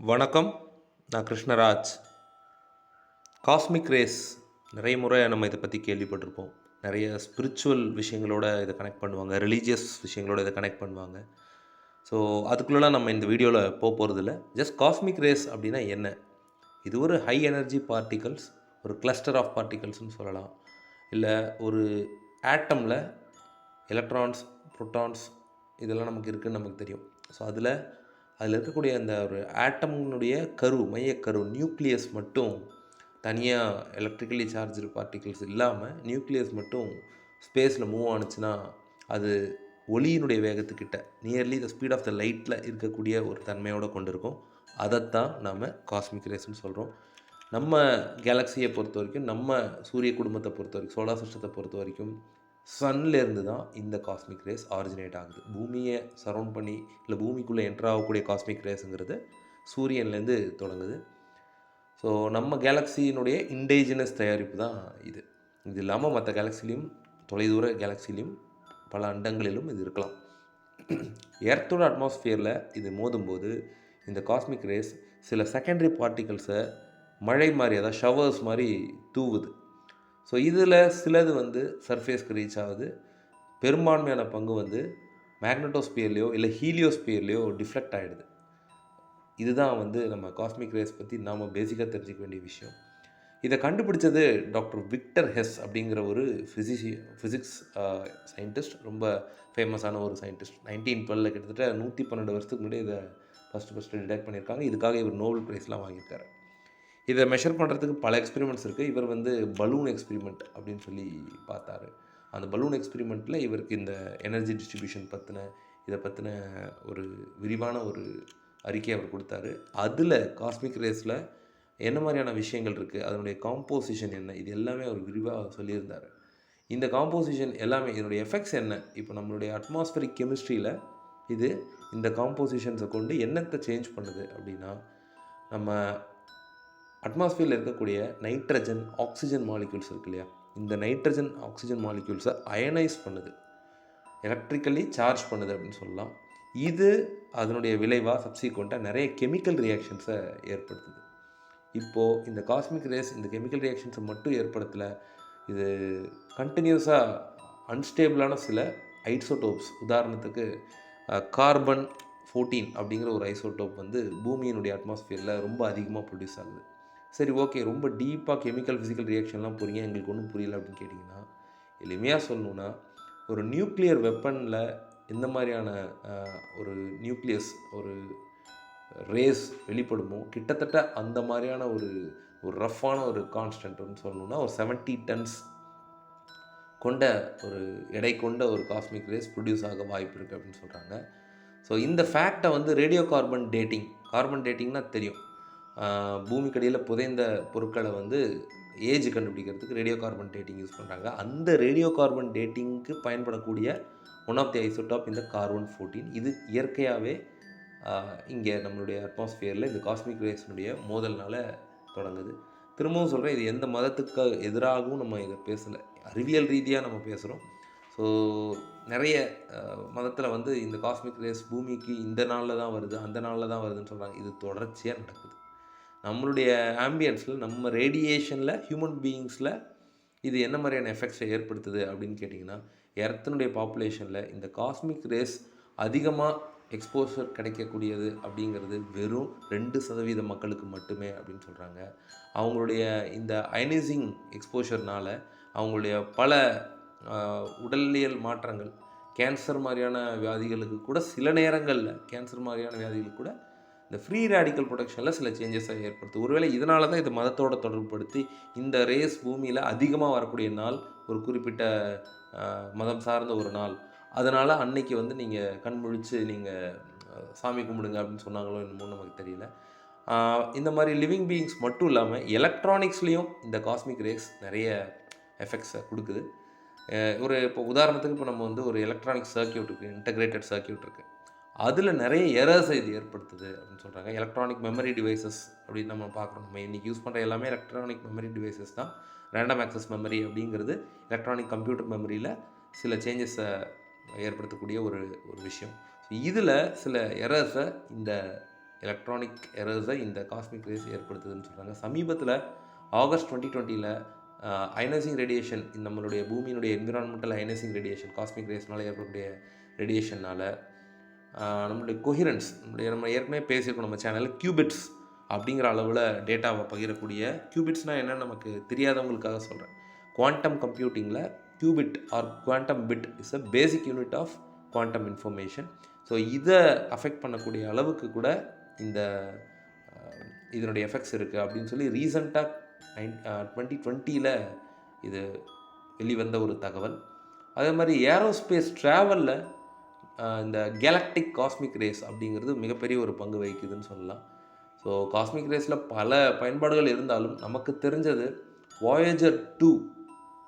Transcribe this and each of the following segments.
வணக்கம். நான் Krishnaraj. Cosmic race நிறைய முறை நம்ம இதை பற்றி கேள்விப்பட்டிருப்போம். நிறைய ஸ்பிரிச்சுவல் விஷயங்களோட இதை கனெக்ட் பண்ணுவாங்க. ரிலீஜியஸ் விஷயங்களோட இதை கனெக்ட் பண்ணுவாங்க. ஸோ அதுக்குள்ளெலாம் நம்ம இந்த வீடியோவில் போக போகிறதில்ல ஜஸ்ட் காஸ்மிக் ரேஸ் அப்படின்னா என்ன? இது ஒரு ஹை எனர்ஜி பார்ட்டிகல்ஸ் ஒரு கிளஸ்டர் ஆஃப் பார்ட்டிகல்ஸ்னு சொல்லலாம். இல்லை ஒரு ஆட்டமில் எலக்ட்ரான்ஸ் ப்ரோட்டான்ஸ் இதெல்லாம் நமக்கு இருக்குதுன்னு நமக்கு தெரியும். ஸோ அதில் அதில் இருக்கக்கூடிய அந்த ஒரு ஆட்டம்னுடைய கரு மையக்கரு நியூக்ளியஸ் மட்டும் தனியாக எலக்ட்ரிக்கலி சார்ஜு பார்ட்டிகிள்ஸ் இல்லாமல் நியூக்ளியஸ் மட்டும் ஸ்பேஸில் மூவ் ஆனுச்சுன்னா அது ஒளியினுடைய வேகத்துக்கிட்ட nearly the speed of the லைட்டில் இருக்கக்கூடிய ஒரு தன்மையோடு கொண்டிருக்கும். அதைத்தான் நாம் காஸ்மிக் ரேஸ்னு சொல்கிறோம் நம்ம கேலக்ஸியை பொறுத்த வரைக்கும் நம்ம சூரிய குடும்பத்தை பொறுத்த வரைக்கும் சோலார் சிஸ்டத்தை பொறுத்த வரைக்கும் சன்லேருந்து தான் இந்த காஸ்மிக் ரேஸ் ஆரிஜினேட் ஆகுது. பூமியை சரௌண்ட் பண்ணி இல்லை பூமிக்குள்ளே என்ட்ரு ஆகக்கூடிய காஸ்மிக் ரேஸுங்கிறது சூரியன்லேருந்து தொடங்குது. ஸோ நம்ம கேலக்ஸியினுடைய இண்டேஜினஸ் தயாரிப்பு தான் இது. இது இல்லாமல் மற்ற கேலக்ஸிலையும் தொலைதூர கேலக்ஸிலையும் பல அண்டங்களிலும் இது இருக்கலாம். எர்த்தோட அட்மாஸ்ஃபியரில் இது மோதும்போது இந்த காஸ்மிக் ரேஸ் சில செகண்டரி பார்ட்டிகல்ஸை மழை மாதிரி அதாவது ஷவர்ஸ் மாதிரி தூவுது. ஸோ இதில் சிலது வந்து சர்ஃபேஸ்க்கு ரீச் ஆகுது. பெரும்பான்மையான பங்கு வந்து மேக்னட்டோஸ்பியர்லேயோ இல்லை ஹீலியோஸ்பியர்லேயோ டிஃப்ளெக்ட் ஆகிடுது இதுதான் வந்து நம்ம காஸ்மிக் ரேஸ் பற்றி நாம் பேசிக்காக தெரிஞ்சிக்க வேண்டிய விஷயம். இதை கண்டுபிடிச்சது டாக்டர் விக்டர் ஹெஸ் அப்படிங்கிற ஒரு ஃபிசிசி ஃபிசிக்ஸ் சயின்டிஸ்ட் ரொம்ப ஃபேமஸான ஒரு சயின்டிஸ்ட் நைன்டீன் டுவெலில் கிட்டத்தட்ட நூற்றி பன்னெண்டு வருஷத்துக்கு முன்னாடி இதை ஃபஸ்ட்டு ஃபஸ்ட்டு டிடெக்ட் பண்ணியிருக்காங்க. இதுக்காக இவர் நோபல் ப்ரைஸ்லாம் வாங்கியிருக்காரு. இதை மெஷர் பண்ணுறதுக்கு பல எக்ஸ்பெரிமெண்ட்ஸ் இருக்குது இவர் வந்து பலூன் எக்ஸ்பெரிமெண்ட் அப்படின்னு சொல்லி பார்த்தாரு. அந்த பலூன் எக்ஸ்பெரிமெண்ட்டில் இவருக்கு இந்த எனர்ஜி டிஸ்ட்ரிபியூஷன் பற்றின இதை பற்றின ஒரு விரிவான ஒரு அறிக்கையை அவர் கொடுத்தாரு. அதில் காஸ்மிக் ரேஸில் என்ன மாதிரியான விஷயங்கள் இருக்குது அதனுடைய காம்போசிஷன் என்ன? இது எல்லாமே அவர் விரிவாக சொல்லியிருந்தார். இந்த காம்போசிஷன் எல்லாமே இதனுடைய எஃபெக்ட்ஸ் என்ன? இப்போ நம்மளுடைய அட்மாஸ்பரிக் கெமிஸ்ட்ரியில் இது இந்த காம்போசிஷன்ஸை கொண்டு என்னத்தை சேஞ்ச் பண்ணுது அப்படின்னா நம்ம அட்மாஸ்ஃபியரில் இருக்கக்கூடிய நைட்ரஜன் ஆக்சிஜன் மாலிக்யூல்ஸ் இருக்கு இல்லையா? இந்த நைட்ரஜன் ஆக்சிஜன் மாலிக்யூல்ஸை அயனைஸ் பண்ணுது. எலக்ட்ரிக்கலி சார்ஜ் பண்ணுது அப்படின்னு சொல்லலாம். இது அதனுடைய விளைவாக சப்சிக்வெண்ட்டாக நிறைய கெமிக்கல் ரியாக்ஷன்ஸை ஏற்படுத்துது. இப்போது இந்த காஸ்மிக் ரேஸ் இந்த கெமிக்கல் ரியாக்ஷன்ஸை மட்டும் ஏற்படுத்தலை இது கண்டினியூஸாக அன்ஸ்டேபிளான சில ஐசோடோப்ஸ் உதாரணத்துக்கு கார்பன் ஃபோர்டீன் அப்படிங்கிற ஒரு ஐசோடோப் வந்து பூமியினுடைய அட்மாஸ்ஃபியரில் ரொம்ப அதிகமாக ப்ரொடியூஸ் ஆகுது. சரி ஓகே. ரொம்ப டீப்பாக கெமிக்கல் ஃபிசிக்கல் ரியாக்ஷன்லாம் புரியுங்க எங்களுக்கு ஒன்றும் புரியல அப்படின்னு கேட்டிங்கன்னா எளிமையாக சொல்லணுன்னா ஒரு நியூக்ளியர் வெப்பனில் எந்த மாதிரியான ஒரு நியூக்ளியஸ் ஒரு ரேஸ் வெளிப்படுமோ கிட்டத்தட்ட அந்த மாதிரியான ஒரு ஒரு ரஃப்பான ஒரு கான்ஸ்டன்ட்னு சொல்லணுன்னா ஒரு செவன்ட்டி டன்ஸ் கொண்ட ஒரு எடை கொண்ட ஒரு காஸ்மிக் ரேஸ் ப்ரொடியூஸ் ஆக வாய்ப்பு இருக்குது அப்படின்னு சொல்கிறாங்க ஸோ இந்த ஃபேக்டை வந்து ரேடியோ கார்பன் டேட்டிங் கார்பன் டேட்டிங்னால் தெரியும். பூமிக்கடியில் புதைந்த பொருட்களை வந்து ஏஜ் கண்டுபிடிக்கிறதுக்கு ரேடியோ கார்பன் டேட்டிங் யூஸ் பண்ணுறாங்க அந்த ரேடியோ கார்பன் டேட்டிங்க்கு பயன்படக்கூடிய ஒன் ஆஃப் தி ஐசோடாப் இந்த கார்பன் ஃபோர்டீன் இது இயற்கையாகவே இங்கே நம்மளுடைய அட்மாஸ்ஃபியரில் இந்த காஸ்மிக் ரேஸினுடைய மோதல்னால் தொடங்குது. திரும்பவும் சொல்கிறேன் இது எந்த மதத்துக்கு எதிராகவும் நம்ம இதை பேசலை. அறிவியல் ரீதியாக நம்ம பேசுகிறோம் ஸோ நிறைய மதத்தில் வந்து இந்த காஸ்மிக் ரேஸ் பூமிக்கு இந்த நாளில் தான் வருது அந்த நாளில் தான் வருதுன்னு சொல்கிறாங்க இது தொடர்ச்சியாக நடக்குது. நம்மளுடைய ஆம்பியன்ஸில் நம்ம ரேடியேஷனில் ஹியூமன் பீயிங்ஸில் இது என்ன மாதிரியான எஃபெக்ட்ஸை ஏற்படுத்துது அப்படின்னு கேட்டிங்கன்னா எர்த்தனுடைய பாப்புலேஷனில் இந்த காஸ்மிக் ரேஸ் அதிகமாக எக்ஸ்போசர் கிடைக்கக்கூடியது அப்படிங்கிறது வெறும் ரெண்டு சதவீத மக்களுக்கு மட்டுமே அப்படின்னு சொல்கிறாங்க அவங்களுடைய இந்த அயனைசிங் எக்ஸ்போஷர்னால் அவங்களுடைய பல உடலியல் மாற்றங்கள் கேன்சர் மாதிரியான வியாதிகளுக்கு கூட சில நேரங்களில் கேன்சர் மாதிரியான வியாதிகளுக்கு கூட இந்த ஃப்ரீ ரேடிக்கல் ப்ரொடக்ஷனில் சில சேஞ்சஸை ஏற்படுத்து ஒருவேளை இதனால தான் இது மதத்தோட தொடர்புபடுத்தி இந்த ரேஸ் பூமியில் அதிகமாக வரக்கூடிய நாள் ஒரு குறிப்பிட்ட மதம் சார்ந்த ஒரு நாள். அதனால் அன்னைக்கு வந்து நீங்கள் கண் முழித்து நீங்கள் சாமி கும்பிடுங்க அப்படின்னு சொன்னாங்களோ என்னமோ நமக்கு தெரியல. இந்த மாதிரி லிவிங் பீயிங்ஸ் மட்டும் இல்லாமல் எலக்ட்ரானிக்ஸ்லேயும் இந்த காஸ்மிக் ரேஸ் நிறைய எஃபெக்ட்ஸை கொடுக்குது. ஒரு இப்போ உதாரணத்துக்கு இப்போ நம்ம வந்து ஒரு எலக்ட்ரானிக் சர்க்கியூட் இருக்குது இன்டகிரேட்டட் சர்க்கியூட் இருக்குது அதில் நிறைய எரர்ஸை இது ஏற்படுத்துது அப்படின்னு சொல்கிறாங்க எலக்ட்ரானிக் மெமரி டிவைசஸ் அப்படின்னு நம்ம பார்க்குறோம். நம்ம இன்றைக்கி யூஸ் பண்ணுற எல்லாமே எலக்ட்ரானிக் மெமரி டிவைசஸ் தான். ரேண்டம் ஆக்சஸ் மெமரி அப்படிங்கிறது எலக்ட்ரானிக் கம்ப்யூட்டர் மெமரியில் சில சேஞ்சஸை ஏற்படுத்தக்கூடிய ஒரு ஒரு விஷயம். ஸோ இதில் சில எரர்ஸை இந்த எலக்ட்ரானிக் எரர்ஸை இந்த காஸ்மிக் ரேஸ் ஏற்படுத்துதுன்னு சொல்கிறாங்க சமீபத்தில் ஆகஸ்ட் டுவெண்ட்டி டுவெண்ட்டியில் அயனைசிங் ரேடியேஷன் நம்மளுடைய பூமியினுடைய என்விரான்மெண்டல் அயனைசிங் ரேடியேஷன் காஸ்மிக் ரேஸ்னால் ஏற்படக்கூடிய ரேடியேஷனால் நம்மளுடைய கொஹிரன்ஸ் நம்மளுடைய நம்ம ஏற்கனவே பேசியிருக்கோம் நம்ம சேனலில் கியூபிட்ஸ் அப்படிங்கிற அளவில் டேட்டாவை பகிரக்கூடிய கியூபிட்ஸ்னால் என்ன நமக்கு தெரியாதவங்களுக்காக சொல்கிறேன் quantum கம்ப்யூட்டிங்கில் qubit or quantum bit is a basic unit of quantum information so இதை அஃபெக்ட் பண்ணக்கூடிய அளவுக்கு கூட இந்த இதனுடைய எஃபெக்ட்ஸ் இருக்குது அப்படின்னு சொல்லி ரீசண்டாக நைன் டுவெண்ட்டி டுவெண்ட்டியில் இது வெளிவந்த ஒரு தகவல். அதே மாதிரி ஏரோஸ்பேஸ் ட்ராவலில் இந்த கேலக்டிக் காஸ்மிக் ரேஸ் அப்படிங்கிறது மிகப்பெரிய ஒரு பங்கு வகிக்குதுன்னு சொல்லலாம். ஸோ காஸ்மிக் ரேஸில் பல பயன்பாடுகள் இருந்தாலும் நமக்கு தெரிஞ்சது வாயேஜர் டூ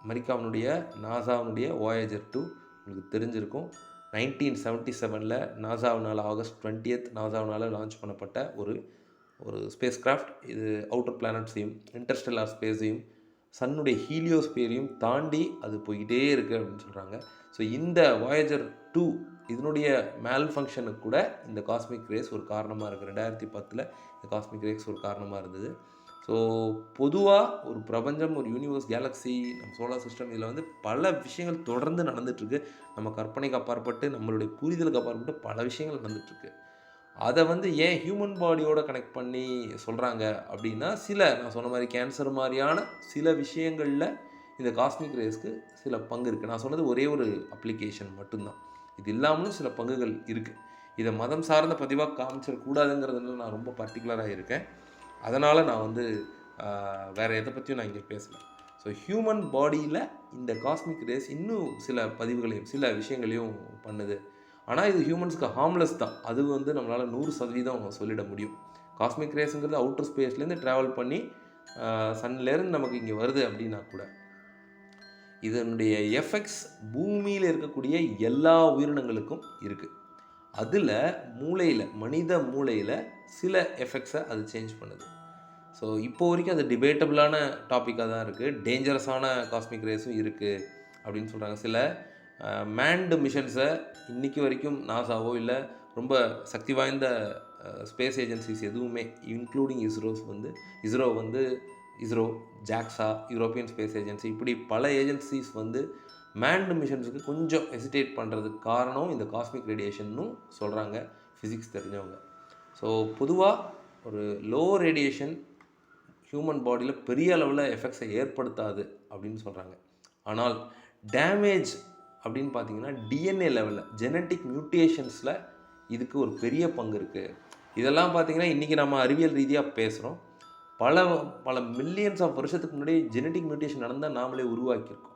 அமெரிக்காவினுடைய நாசாவினுடைய வாயேஜர் டூ உங்களுக்கு தெரிஞ்சிருக்கும். நைன்டீன் செவன்ட்டி செவனில் நாசாவினால் ஆகஸ்ட் டுவெண்ட்டியத் நாசாவினால் லான்ச் பண்ணப்பட்ட ஒரு ஒரு ஸ்பேஸ் கிராஃப்ட் இது அவுட்டர் பிளானட்ஸையும் இன்டர்ஸ்டெல்லார் ஸ்பேஸையும் சன்னுடைய ஹீலியோஸ்பியரையும் தாண்டி அது போய்கிட்டே இருக்குது அப்படின்னு சொல்கிறாங்க ஸோ இந்த வாயேஜர் டூ இதனுடைய மேல் ஃபங்க்ஷனுக்கு கூட இந்த காஸ்மிக் ரேஸ் ஒரு காரணமாக இருக்குது ரெண்டாயிரத்தி பத்தில் இந்த காஸ்மிக் ரேஸ் ஒரு காரணமாக இருந்தது. ஸோ பொதுவாக ஒரு பிரபஞ்சம் ஒரு யூனிவர்ஸ் கேலக்ஸி நம்ம சோலார் சிஸ்டம் இதில் வந்து பல விஷயங்கள் தொடர்ந்து நடந்துகிட்ருக்கு நம்ம கற்பனைக்கு அப்பாற்பட்டு நம்மளுடைய புரிதலுக்கு அப்பாற்பட்டு பல விஷயங்கள் நடந்துகிட்ருக்கு அதை வந்து ஏன் ஹியூமன் பாடியோட கனெக்ட் பண்ணி சொல்கிறாங்க அப்படின்னா சில நான் சொன்ன மாதிரி கேன்சர் மாதிரியான சில விஷயங்களில் இந்த காஸ்மிக் ரேஸ்க்கு சில பங்கு இருக்குது நான் சொன்னது ஒரே ஒரு அப்ளிகேஷன் மட்டும்தான். இது இல்லாமலும் சில பங்குகள் இருக்குது இதை மதம் சார்ந்த பதிவாக காமிச்சிடக்கூடாதுங்கிறதுல நான் ரொம்ப பர்டிகுலராக இருக்கேன். அதனால் நான் வந்து வேறு எதை பற்றியும் நான் இங்கே பேசல. ஸோ ஹியூமன் பாடியில் இந்த காஸ்மிக் ரேஸ் இன்னும் சில பதிவுகளையும் சில விஷயங்களையும் பண்ணுது. ஆனால் இது ஹியூமன்ஸ்க்கு ஹார்ம்லெஸ் தான். அது வந்து நம்மளால் நூறு சதவீதம் சொல்லிட முடியும். காஸ்மிக் ரேஸுங்கிறது அவுட்டர் ஸ்பேஸ்லேருந்து ட்ராவல் பண்ணி சன்லேருந்து நமக்கு இங்கே வருது அப்படின்னா கூட. இதனுடைய எஃபெக்ட்ஸ் பூமியில் இருக்கக்கூடிய எல்லா உயிரினங்களுக்கும் இருக்குது அதில் மூளையில் மனித மூளையில் சில எஃபெக்ட்ஸை அது சேஞ்ச் பண்ணுது. ஸோ இப்போ வரைக்கும் அது டிபேட்டபிளான டாப்பிக்காக தான் இருக்குது டேஞ்சரஸான காஸ்மிக் ரேஸும் இருக்குது அப்படின்னு சொல்கிறாங்க சில மேன்டு மிஷன்ஸை இன்றைக்கி வரைக்கும் நாசாவோ இல்லை ரொம்ப சக்தி வாய்ந்த ஸ்பேஸ் ஏஜென்சிஸ் எதுவுமே இன்க்ளூடிங் இஸ்ரோஸ் வந்து இஸ்ரோ வந்து ISRO JAXA European space agency இப்படி பல ஏஜென்சிஸ் வந்து மேன்டு மிஷன்ஸுக்கு கொஞ்சம் ஹெசிடேட் பண்ணுறதுக்கு காரணம் இந்த காஸ்மிக் ரேடியேஷன்னும் சொல்கிறாங்க ஃபிசிக்ஸ் தெரிஞ்சவங்க. ஸோ பொதுவாக ஒரு லோ ரேடியேஷன் ஹியூமன் பாடியில் பெரிய அளவில் எஃபெக்ட்ஸை ஏற்படுத்தாது அப்படின்னு சொல்கிறாங்க ஆனால் டேமேஜ் அப்படின்னு பார்த்தீங்கன்னா டிஎன்ஏ லெவலில் ஜெனட்டிக் மியூட்டேஷன்ஸில் இதுக்கு ஒரு பெரிய பங்கு இருக்குது இதெல்லாம் பார்த்தீங்கன்னா இன்றைக்கி நம்ம அறிவியல் ரீதியாக பேசுகிறோம் பல பல மில்லியன்ஸ் ஆஃப் வருஷத்துக்கு முன்னாடி ஜெனட்டிக் மியூட்டேஷன் நடந்தால் நாமளே உருவாக்கியிருக்கோம்.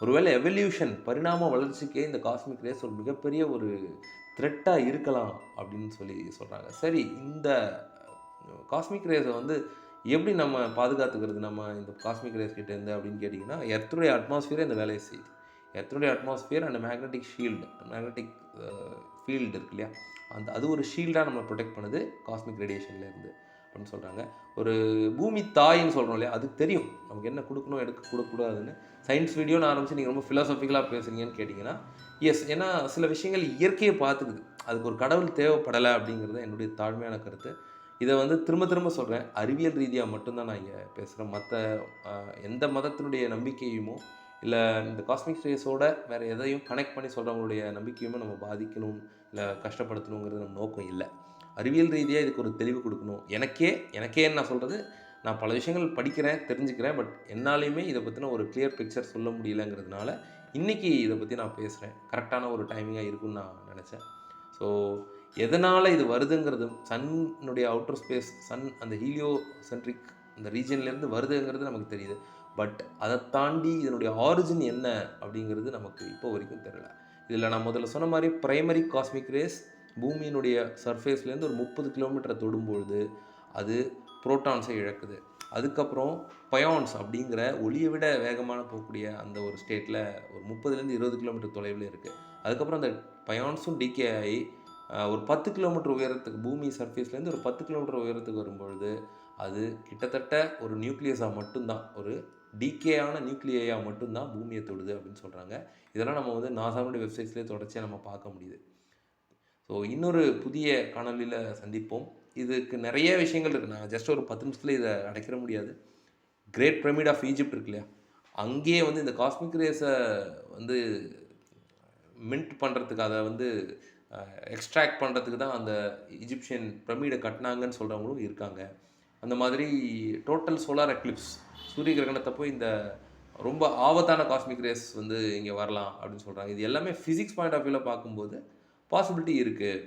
ஒருவேளை எவல்யூஷன் பரிணாம வளர்ச்சிக்கே இந்த காஸ்மிக் ரேஸ் ஒரு மிகப்பெரிய ஒரு த்ரெட்டாக இருக்கலாம் அப்படின்னு சொல்லி சொல்கிறாங்க சரி இந்த காஸ்மிக் ரேஸை வந்து எப்படி நம்ம பாதுகாத்துக்கிறது? நம்ம இந்த காஸ்மிக் ரேஸ் கிட்டே இருந்து அப்படின்னு கேட்டிங்கன்னா எர்த்துடைய அட்மாஸ்ஃபியரே இந்த வேலையை செய்யுது. எர்த்துடைய atmosphere and magnetic shield magnetic field இருக்கு இல்லையா? அந்த அது ஒரு ஷீல்டாக நம்மளை ப்ரொடெக்ட் பண்ணுது காஸ்மிக் ரேடியேஷன்லேருந்து அப்படின்னு சொல்கிறாங்க ஒரு பூமி தாயின்னு சொல்கிறோம் இல்லையா? அதுக்கு தெரியும். நமக்கு என்ன கொடுக்கணும் எடுக்க கொடுக்கக்கூடாதுன்னு சயின்ஸ் வீடியோன்னு ஆரம்பிச்சு நீங்கள் ரொம்ப ஃபிலாசபிக்கலாக பேசுகிறீங்கன்னு கேட்டிங்கன்னா எஸ் ஏன்னா சில விஷயங்கள் இயற்கையை பார்த்துக்குது. அதுக்கு ஒரு கடவுள் தேவைப்படலை அப்படிங்கிறது என்னுடைய தாழ்மையான கருத்து. இதை வந்து திரும்ப திரும்ப சொல்கிறேன் அறிவியல் ரீதியாக மட்டும்தான் நான் இங்கே பேசுகிறேன் மற்ற எந்த மதத்தினுடைய நம்பிக்கையுமோ இல்லை இந்த காஸ்மிக் ரேஸோட வேறு எதையும் கனெக்ட் பண்ணி சொல்கிறவங்களுடைய நம்பிக்கையுமே நம்ம பாதிக்கணும் இல்லை கஷ்டப்படுத்தணுங்கிறது நம்ம நோக்கம் இல்லை. அறிவியல் ரீதியாக இதுக்கு ஒரு தெளிவு கொடுக்கணும். எனக்கே எனக்கேன்னு நான் சொல்கிறது நான் பல விஷயங்கள் படிக்கிறேன் தெரிஞ்சுக்கிறேன் பட் என்னாலையுமே இதை பற்றின ஒரு கிளியர் பிக்சர் சொல்ல முடியலங்கிறதுனால இன்றைக்கி இதை பற்றி நான் பேசுகிறேன் கரெக்டான ஒரு டைமிங்காக இருக்கும்னு நான் நினச்சேன். ஸோ எதனால் இது வருதுங்கிறது சன்னுடைய அவுட்டர் ஸ்பேஸ் சன் அந்த ஹீலியோ சென்ட்ரிக் அந்த ரீஜன்லேருந்து வருதுங்கிறது நமக்கு தெரியுது. பட் அதை தாண்டி இதனுடைய ஆரிஜின் என்ன அப்படிங்கிறது நமக்கு இப்போ வரைக்கும் தெரியல. இதில் நான் முதல்ல சொன்ன மாதிரி ப்ரைமரி காஸ்மிக் ரேஸ் பூமியினுடைய சர்ஃபேஸ்லேருந்து ஒரு முப்பது கிலோமீட்டரை தொடும்பொழுது அது புரோட்டான்ஸை இழக்குது. அதுக்கப்புறம் பயான்ஸ் அப்படிங்கிற ஒளியை விட வேகமான போகக்கூடிய அந்த ஒரு ஸ்டேட்டில் ஒரு முப்பதுலேருந்து இருபது கிலோமீட்டர் தொலைவில் இருக்குது அதுக்கப்புறம் அந்த பயான்ஸும் டிகே ஆகி ஒரு பத்து கிலோமீட்டர் உயரத்துக்கு பூமி சர்ஃபேஸ்லேருந்து ஒரு பத்து கிலோமீட்டர் உயரத்துக்கு வரும்பொழுது அது கிட்டத்தட்ட ஒரு நியூக்ளியஸாக மட்டும்தான் ஒரு டிகேயான நியூக்ளியாக மட்டும்தான் பூமியை தொடுது அப்படின்னு சொல்கிறாங்க இதெல்லாம் நம்ம வந்து நாசாவுடைய வெப்சைட்ஸ்லேயே தொடர்ச்சியாக நம்ம பார்க்க முடியுது. ஸோ இன்னொரு புதிய காணொளியில் சந்திப்போம். இதுக்கு நிறைய விஷயங்கள் இருக்குது நான் ஜஸ்ட் ஒரு பத்து நிமிஷத்தில் இதை அடைக்கிற முடியாது. கிரேட் பிரமிட் ஆஃப் ஈஜிப்ட் இருக்கு இல்லையா? அங்கேயே வந்து இந்த காஸ்மிக் ரேஸை வந்து மின்ட் பண்ணுறதுக்கு அதை வந்து எக்ஸ்ட்ராக்ட் பண்ணுறதுக்கு தான் அந்த இஜிப்சியன் பிரமிடை கட்டினாங்கன்னு சொல்கிறவங்களும் இருக்காங்க. அந்த மாதிரி டோட்டல் சோலார் எக்லிப்ஸ் சூரிய கிரகணத்தப்போ இந்த ரொம்ப ஆபத்தான காஸ்மிக் ரேஸ் வந்து இங்கே வரலாம் அப்படின்னு சொல்கிறாங்க இது எல்லாமே ஃபிசிக்ஸ் பாயிண்ட் ஆஃப் வியூவில் பார்க்கும்போது பாசிபிலிட்டி இருக்குது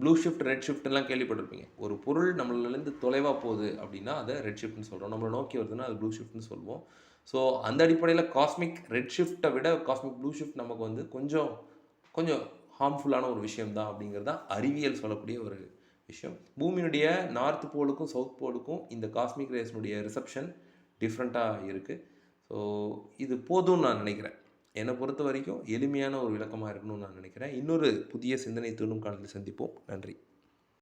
ப்ளூ ஷிஃப்ட் ரெட் ஷிஃப்ட்லாம் கேள்விப்பட்டிருப்பீங்க. ஒரு பொருள் நம்மளிலேருந்து தொலைவாக போகுது அப்படின்னா அதை ரெட் ஷிஃப்ட்னு சொல்கிறோம் நம்மளை நோக்கி வருதுன்னா அது ப்ளூ ஷிஃப்ட்னு சொல்லுவோம் ஸோ அந்த அடிப்படையில் காஸ்மிக் ரெட் ஷிஃப்ட்டை விட காஸ்மிக் ப்ளூ ஷிஃப்ட் நமக்கு வந்து கொஞ்சம் கொஞ்சம் ஹார்ம்ஃபுல்லான ஒரு விஷயம் தான் அப்படிங்கிறது தான் அறிவியல் சொல்லக்கூடிய ஒரு விஷயம். பூமியினுடைய நார்த் போலுக்கும் சவுத் போலுக்கும் இந்த காஸ்மிக் ரேஸ்னுடைய ரிசப்ஷன் டிஃப்ரெண்ட்டாக இருக்குது ஸோ இது போதும்னு நான் நினைக்கிறேன். என்னை பொறுத்த வரைக்கும் எளிமையான ஒரு விளக்கமாக இருக்கணும்னு நான் நினைக்கிறேன். இன்னொரு புதிய சிந்தனை தூண்டும் காலத்தில் சந்திப்போம். நன்றி.